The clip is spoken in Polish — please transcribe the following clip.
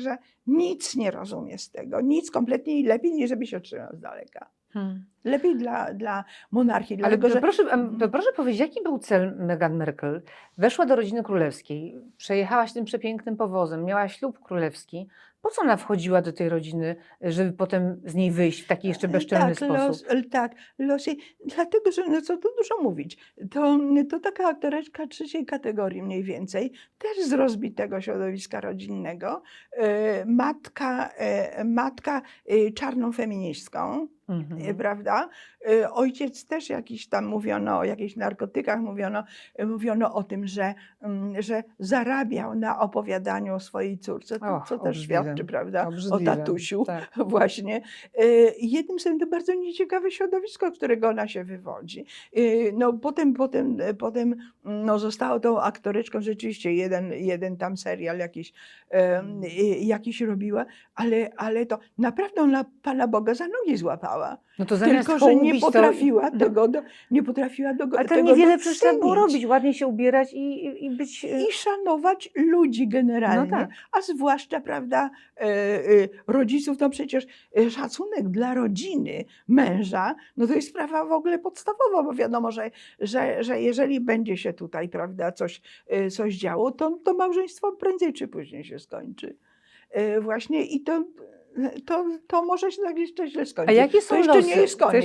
że nic nie rozumie z tego, nic kompletnie i lepiej nie, żeby się trzymał z daleka. Hmm. Lepiej dla, dla monarchii, Ale dlatego że proszę, to proszę powiedzieć, jaki był cel Meghan Merkel? Weszła do rodziny królewskiej, przejechałaś tym przepięknym powozem, miała ślub królewski. Po co ona wchodziła do tej rodziny, żeby potem z niej wyjść w taki jeszcze bezczelny tak, sposób? Los, tak, losy, dlatego, że no co tu dużo mówić, to, to taka aktoreczka trzeciej kategorii mniej więcej, też z rozbitego środowiska rodzinnego, e, matka, e, matka e, czarną feministką, Mhm. e, prawda? E, Ojciec też jakiś tam mówiono o jakichś narkotykach, mówiono, e, mówiono o tym, że, mm, że zarabiał na opowiadaniu o swojej córce, to, Och, co też obrzydliwe, świadczy, prawda, o obrzydliwe, tatusiu tak. właśnie. E, Jednym słowem to bardzo nieciekawe środowisko, z którego ona się wywodzi. E, No potem, potem, potem mm, no, została tą aktoreczką, rzeczywiście jeden, jeden tam serial jakiś, e, e, jakiś robiła, ale, ale to naprawdę ona Pana Boga za nogi złapała. No to Tylko, że nie hołubić, to- potrafiła no, tego, do, nie potrafiła do, Ale to tego niewiele przecież trzeba było robić, ładnie się ubierać i, i, i być... I szanować ludzi generalnie, No tak. a zwłaszcza, prawda, rodziców, no przecież e, szacunek dla rodziny męża, no to jest sprawa w ogóle podstawowa, bo wiadomo, że, że, że jeżeli będzie się tutaj, prawda, coś, e, coś działo, to, to małżeństwo prędzej czy później się skończy. E, Właśnie i to, to, to może się tak jeszcze źle skończyć. A jakie są to jeszcze losy? nie jest koniec.